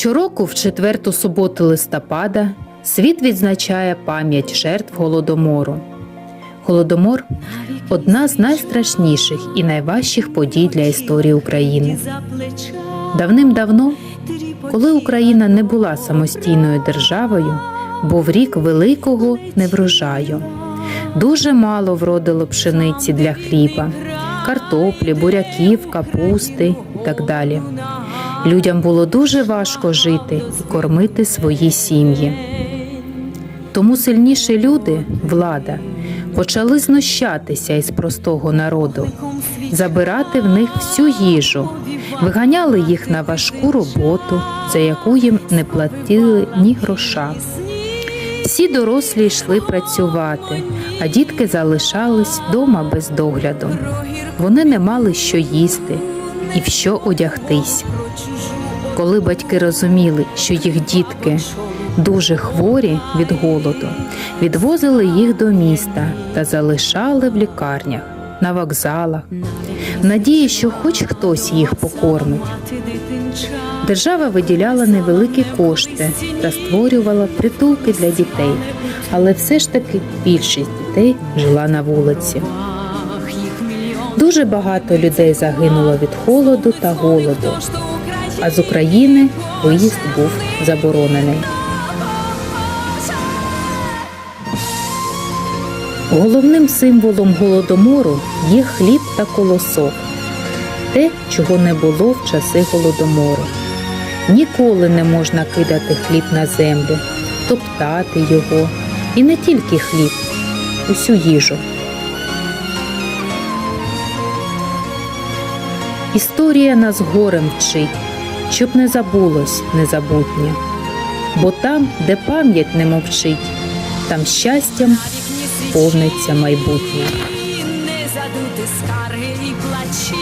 Щороку, в четверту суботу листопада, світ відзначає пам'ять жертв голодомору. Голодомор одна з найстрашніших і найважчих подій для історії України. Давним-давно, коли Україна не була самостійною державою, був рік великого неврожаю. Дуже мало вродило пшениці для хліба, картоплі, буряків, капусти і так далі. Людям було дуже важко жити і кормити свої сім'ї. Тому сильніші люди, влада, почали знущатися із простого народу, забирати в них всю їжу, виганяли їх на важку роботу, за яку їм не платили ні гроша. Всі дорослі йшли працювати, а дітки залишались вдома без догляду. Вони не мали що їсти і в що одягтись. Коли батьки розуміли, що їх дітки дуже хворі від голоду, відвозили їх до міста та залишали в лікарнях, на вокзалах, в надії, що хоч хтось їх покормить. Держава виділяла невеликі кошти та створювала притулки для дітей, але все ж таки більшість дітей жила на вулиці. Дуже багато людей загинуло від холоду та голоду, а з України виїзд був заборонений. Головним символом голодомору є хліб та колосок, те, чого не було в часи голодомору. Ніколи не можна кидати хліб на землю, топтати його, і не тільки хліб, усю їжу. Історія нас горем вчить, щоб не забулось незабутнє. Бо там, де пам'ять не мовчить, там щастям повниться майбутнє. Не задути скарги і плачі,